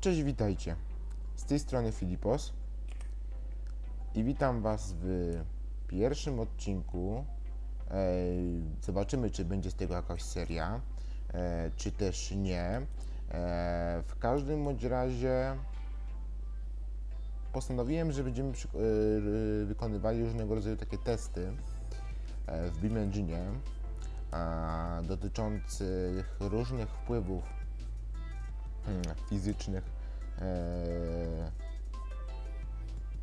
Cześć, witajcie. Z tej strony Filipos i witam Was w pierwszym odcinku. Ej, Zobaczymy, czy będzie z tego jakaś seria, e, czy też nie. E, W każdym bądź razie postanowiłem, że będziemy e, wykonywali różnego rodzaju takie testy e, w Beam Engine dotyczących różnych wpływów fizycznych e,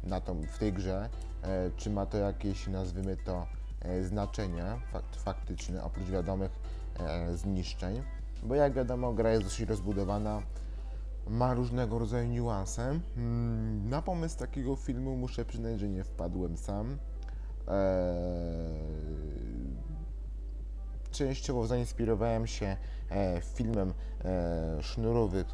na tą, w tej grze, e, czy ma to jakieś, nazwijmy to, e, znaczenie fakt, faktyczne, oprócz wiadomych zniszczeń, bo jak wiadomo, gra jest dosyć rozbudowana, ma różnego rodzaju niuanse. Mm, Na pomysł takiego filmu muszę przyznać, że nie wpadłem sam. Eee, częściowo zainspirowałem się e, filmem e, Sznurowy, e,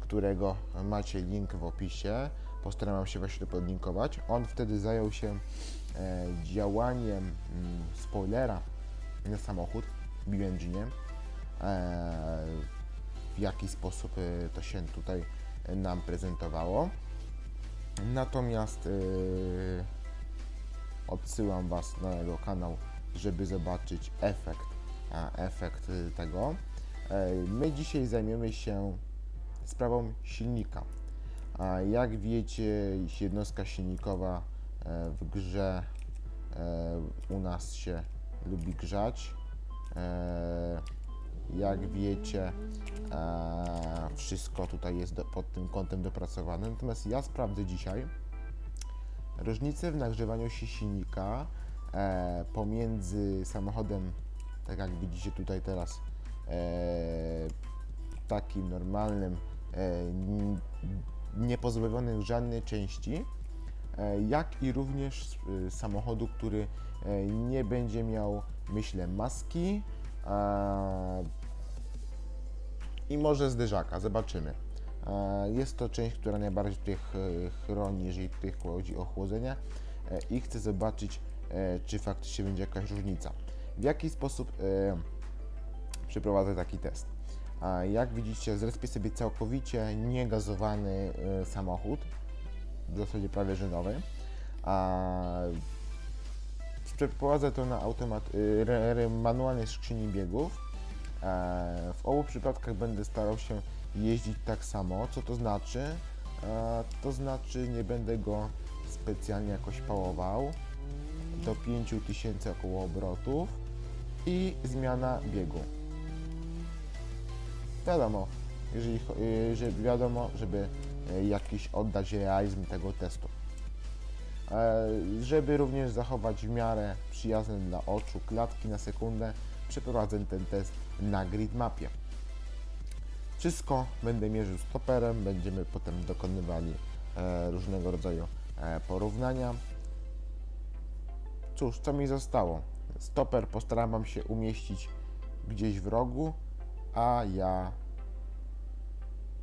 którego macie link w opisie. Postaram się właśnie to podlinkować. On wtedy zajął się działaniem mm, spoilera na samochód w w jaki sposób to się tutaj nam prezentowało. Natomiast odsyłam Was na jego kanał, żeby zobaczyć efekt, efekt y, tego. E, My dzisiaj zajmiemy się sprawą silnika. Jak wiecie, jednostka silnikowa e, w grze e, u nas się lubi grzać. Jak wiecie, wszystko tutaj jest pod tym kątem dopracowane. Natomiast ja sprawdzę dzisiaj, różnice w nagrzewaniu się silnika pomiędzy samochodem, tak jak widzicie tutaj teraz, e, takim normalnym, e, n- niepozbawionym żadnej części, e, jak i również e, samochodu, który e, nie będzie miał, myślę, maski e, i może zderzaka, zobaczymy. E, Jest to część, która najbardziej tutaj ch- chroni, jeżeli tutaj chodzi o chłodzenie e, i chcę zobaczyć, e, czy faktycznie będzie jakaś różnica. W jaki sposób e, przeprowadzę taki test? Jak widzicie, zrespię sobie całkowicie niegazowany e, samochód, w zasadzie prawie że nowy. Przeprowadzę to na automat, manualnej skrzyni biegów. E, W obu przypadkach będę starał się jeździć tak samo. Co to znaczy? E, To znaczy nie będę go specjalnie jakoś pałował. Do 5000 około obrotów i zmiana biegu. Wiadomo, jeżeli, cho- y, wiadomo, żeby y, jakiś oddać realizm tego testu. E, Żeby również zachować w miarę przyjazne dla oczu klatki na sekundę, przeprowadzę ten test na grid mapie. Wszystko będę mierzył stoperem, będziemy potem dokonywali e, różnego rodzaju e, porównania. Cóż, co mi zostało? Stoper postaram się umieścić gdzieś w rogu, a ja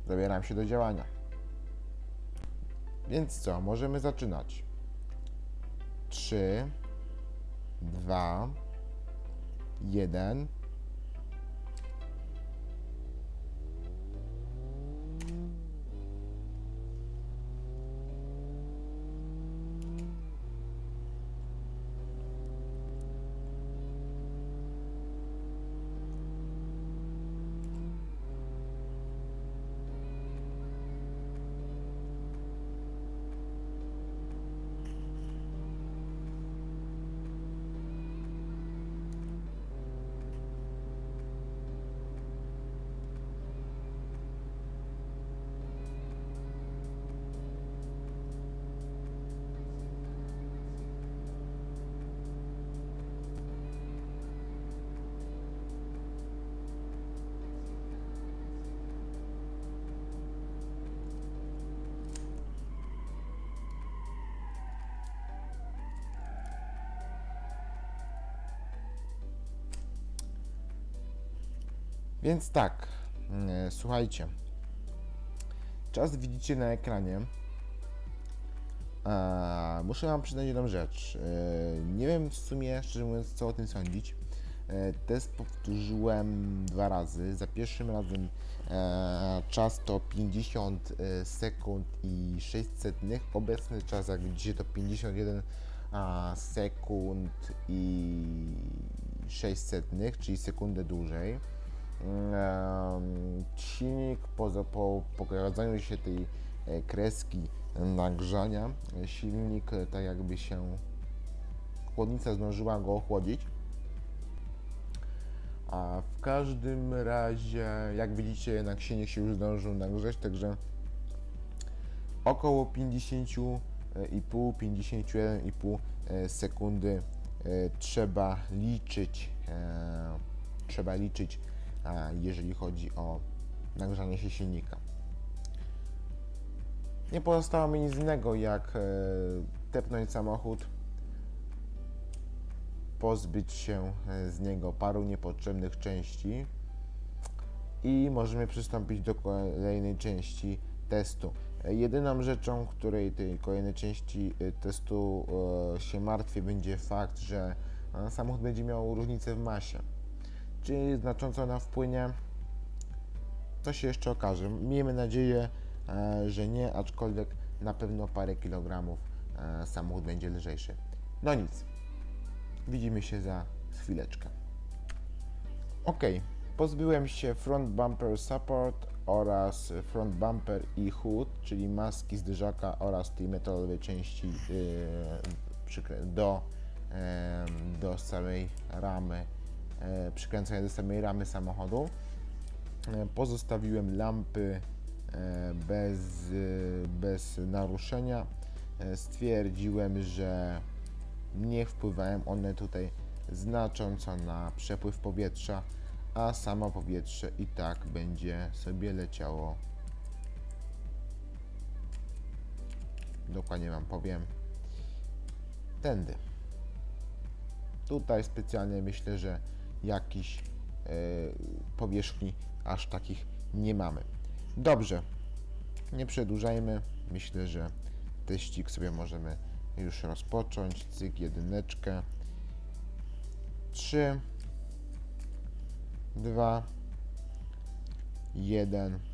zabieram się do działania. Więc co, możemy zaczynać. 3, 2, 1. Więc tak, mm, słuchajcie. Czas widzicie na ekranie. Muszę Wam przyznać jedną rzecz. E, nie wiem w sumie, szczerze mówiąc, co o tym sądzić. E, test powtórzyłem dwa razy. Za pierwszym razem e, czas to 50 e, sekund i 600. Obecny czas, jak widzicie, to 51 a, sekund i 600, czyli sekundę dłużej. Silnik po, po pokazaniu się tej e, kreski nagrzania, silnik e, tak jakby się chłodnica zdążyła go ochłodzić. A w każdym razie, jak widzicie, jednak silnik się już zdążył nagrzeć, także około 50,5, 51,5 e, sekundy trzeba liczyć, trzeba liczyć, jeżeli chodzi o nagrzanie się silnika. Nie pozostało mi nic innego jak e, tepnąć samochód, pozbyć się e, z niego paru niepotrzebnych części i możemy przystąpić do kolejnej części testu. E, Jedyną rzeczą, której tej kolejnej części testu się martwię, będzie fakt, że samochód będzie miał różnicę w masie. Czy znacząco ona wpłynie? To się jeszcze okaże. Miejmy nadzieję, e, że nie, aczkolwiek na pewno parę kilogramów e, samochód będzie lżejszy. No nic. Widzimy się za chwileczkę. Ok, pozbyłem się front bumper support oraz front bumper i hood, czyli maski zderzaka oraz tej metalowej części przykrę- do, do samej ramy, e, przykręcenia do samej ramy samochodu. E, Pozostawiłem lampy e, bez, bez naruszenia. Stwierdziłem, że nie wpływają one tutaj znacząco na przepływ powietrza, a samo powietrze i tak będzie sobie leciało. Dokładnie Wam powiem. Tędy. Tutaj specjalnie myślę, że jakiś e, powierzchni aż takich nie mamy. Dobrze, nie przedłużajmy. Myślę, że teścik sobie możemy już rozpocząć. Cyk, jedyneczkę. 3, 2, 1.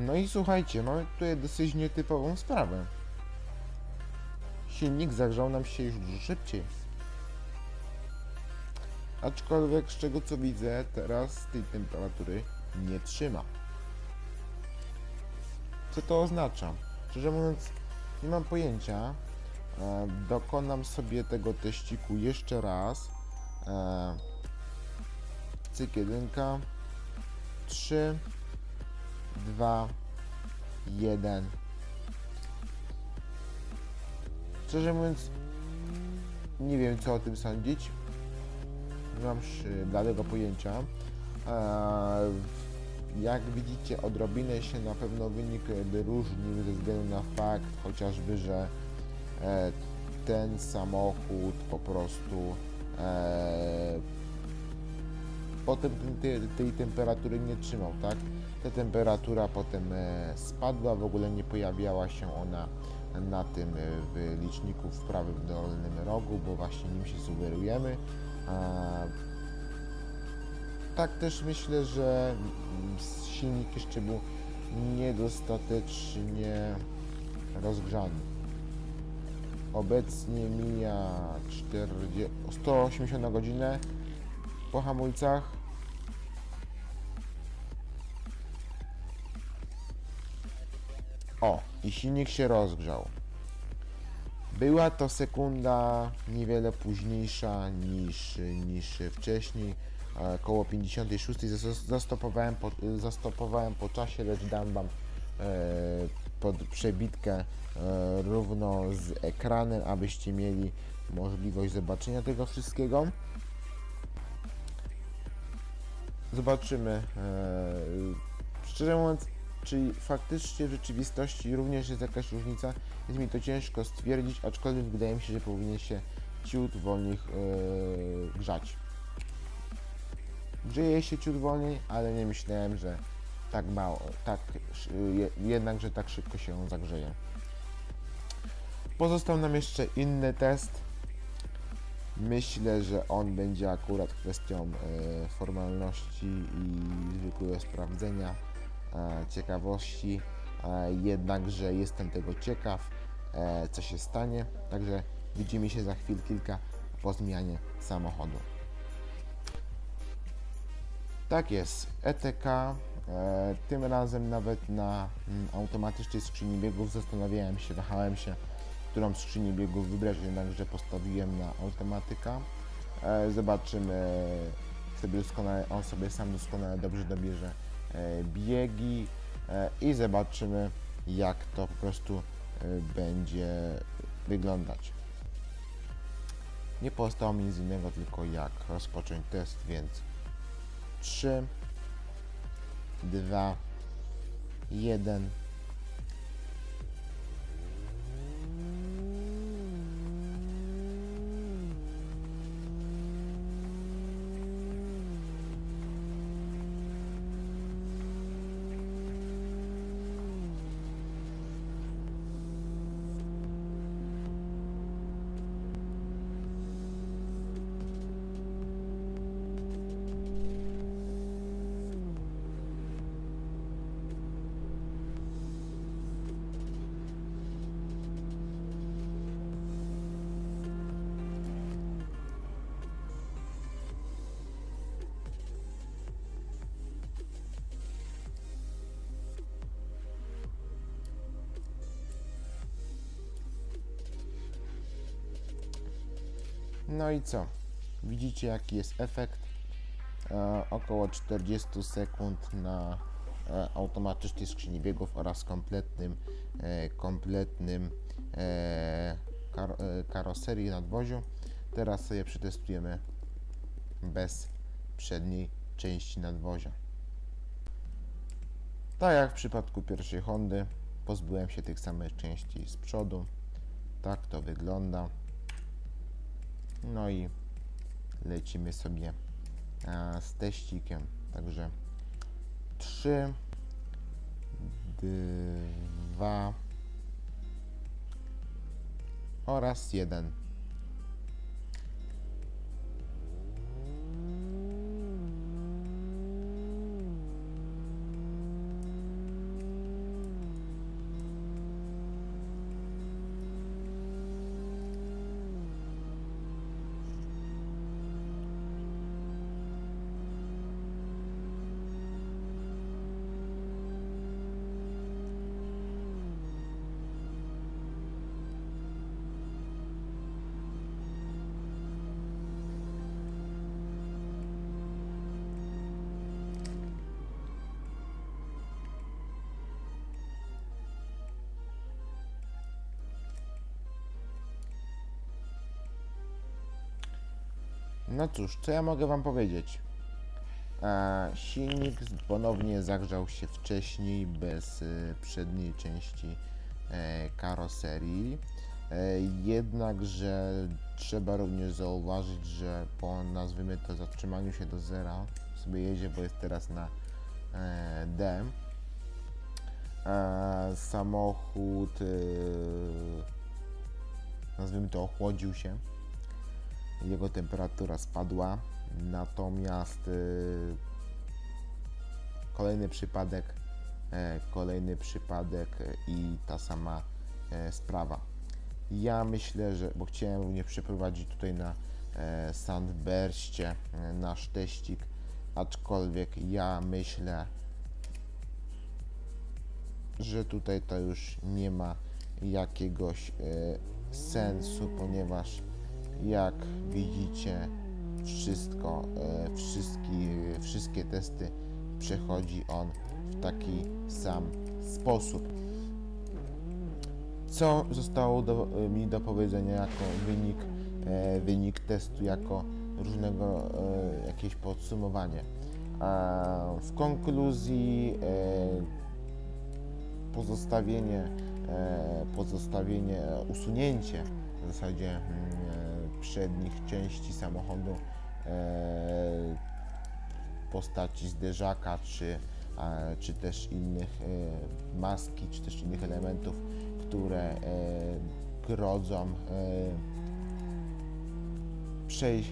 No i słuchajcie, mamy tutaj dosyć nietypową sprawę. Silnik zagrzał nam się już dużo szybciej. Aczkolwiek z czego co widzę, teraz tej temperatury nie trzyma. Co to oznacza? Szczerze mówiąc, nie mam pojęcia. E, dokonam sobie tego teściku jeszcze raz. E, cyk jedynka. 3 2, 1. Szczerze mówiąc, nie wiem co o tym sądzić. Nie mam bladego pojęcia. Eee, jak widzicie, odrobinę się na pewno wynik różnił ze względu na fakt chociażby, że e, ten samochód po prostu e, potem tej, tej temperatury nie trzymał, tak? Ta temperatura potem e, spadła, w ogóle nie pojawiała się ona na tym e, w liczniku w prawym dolnym rogu, bo właśnie nim się sugerujemy. Tak też myślę, że mm, silnik jeszcze był niedostatecznie rozgrzany. Obecnie mija 40, 180 na godzinę po hamulcach. O, i silnik się rozgrzał. Była to sekunda niewiele późniejsza niż, niż wcześniej. E, Koło 56 zas- zastopowałem po, zastopowałem po czasie, lecz dam Wam e, pod przebitkę e, równo z ekranem, abyście mieli możliwość zobaczenia tego wszystkiego. Zobaczymy. E, szczerze mówiąc, czy faktycznie w rzeczywistości również jest jakaś różnica, jest mi to ciężko stwierdzić, aczkolwiek wydaje mi się, że powinien się ciut wolniej e, grzać. Grzeje się ciut wolniej, ale nie myślałem, że tak mało, tak, szy- je, jednak, że tak szybko się zagrzeje. Pozostał nam jeszcze inny test. Myślę, że on będzie akurat kwestią e, formalności i zwykłego sprawdzenia, ciekawości. E, jednakże jestem tego ciekaw, e, co się stanie. Także widzimy się za chwil kilka po zmianie samochodu. Tak jest, ETK. E, tym razem nawet na mm, automatycznej skrzyni biegów zastanawiałem się, wahałem się, którą skrzynię biegów wybrać, jednakże postawiłem na automatyka. Zobaczymy, sobie doskonale, on sobie sam doskonale dobrze dobierze biegi e, i zobaczymy, jak to po prostu e, będzie wyglądać. Nie pozostało mi nic innego, tylko jak rozpocząć test, więc 3, 2, 1. No i co? Widzicie jaki jest efekt? E, około 40 sekund na e, automatycznej skrzyni biegów oraz kompletnym, e, kompletnym e, kar, e, karoserii nadwoziu. Teraz sobie przetestujemy bez przedniej części nadwozia. Tak jak w przypadku pierwszej Hondy, pozbyłem się tych samych części z przodu. Tak to wygląda. No i lecimy sobie e, z teścikiem. Także 3, 2 oraz 1. No cóż, co ja mogę Wam powiedzieć? E, silnik ponownie zagrzał się wcześniej bez e, przedniej części e, karoserii. Jednakże trzeba również zauważyć, że po nazwijmy to zatrzymaniu się do zera sobie jedzie, bo jest teraz na D. Samochód nazwijmy to ochłodził się jego temperatura spadła, natomiast y, kolejny przypadek, e, kolejny przypadek e, i ta sama e, sprawa. Ja myślę, że, bo chciałem również przeprowadzić tutaj na Sandberście nasz teścik, aczkolwiek ja myślę, że tutaj to już nie ma jakiegoś sensu, ponieważ jak widzicie wszystko, e, wszystkie, wszystkie testy przechodzi on w taki sam sposób. Co zostało do, mi do powiedzenia jako wynik, e, wynik testu, jako różnego e, jakieś podsumowanie. W konkluzji e, pozostawienie, e, pozostawienie, usunięcie w zasadzie mm, e, przednich części samochodu e, w postaci zderzaka, czy, e, czy też innych e, maski, czy też innych elementów, które e, grodzą e, przej, e,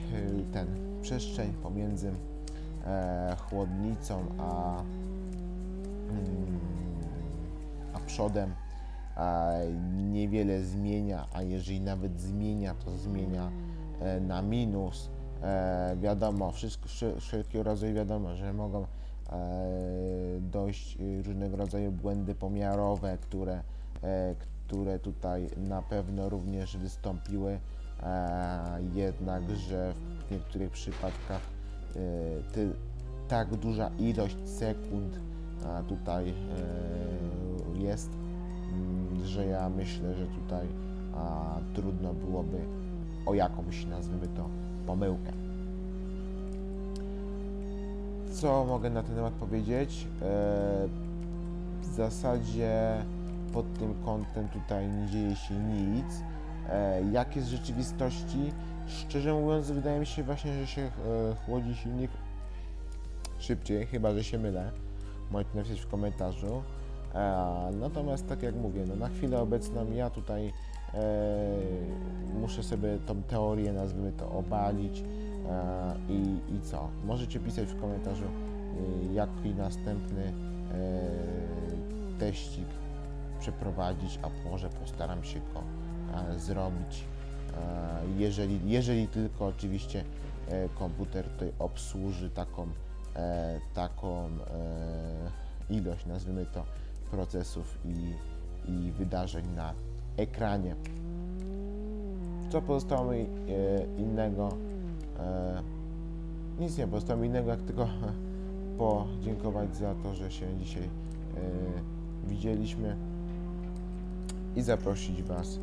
ten przestrzeń pomiędzy e, chłodnicą a, mm, a przodem niewiele zmienia, a jeżeli nawet zmienia, to zmienia e, na minus. E, wiadomo, wszystko, wszel- wszelkiego rodzaju wiadomo, że mogą e, dojść różnego rodzaju błędy pomiarowe, które, które tutaj na pewno również wystąpiły, jednakże w niektórych przypadkach ty, tak duża ilość sekund tutaj jest, mm, że ja myślę, że tutaj a, trudno byłoby o jakąś, nazwijmy to, pomyłkę. Co mogę na ten temat powiedzieć? E, w zasadzie pod tym kątem tutaj nie dzieje się nic. E, jak jest w rzeczywistości? Szczerze mówiąc, wydaje mi się właśnie, że się e, chłodzi silnik szybciej, chyba że się mylę. Możecie napisać w komentarzu. Natomiast tak jak mówię, no na chwilę obecną ja tutaj e, muszę sobie tą teorię, nazwijmy to, obalić e, i, i co? Możecie pisać w komentarzu, e, jaki następny e, teścik przeprowadzić, a może postaram się go e, zrobić. E, jeżeli, jeżeli tylko oczywiście e, komputer tutaj obsłuży taką, e, taką e, ilość, nazwijmy to, procesów i, i wydarzeń na ekranie. Co pozostało mi e, innego? E, nic nie pozostało mi innego, jak tylko podziękować za to, że się dzisiaj e, widzieliśmy i zaprosić Was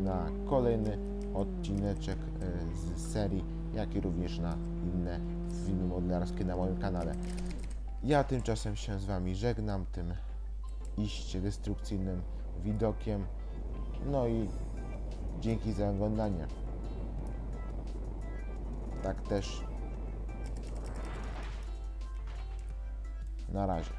na kolejny odcineczek e, z serii, jak i również na inne filmy modelarskie na moim kanale. Ja tymczasem się z Wami żegnam tym iście destrukcyjnym widokiem. No i dzięki za oglądanie. Tak też. Na razie.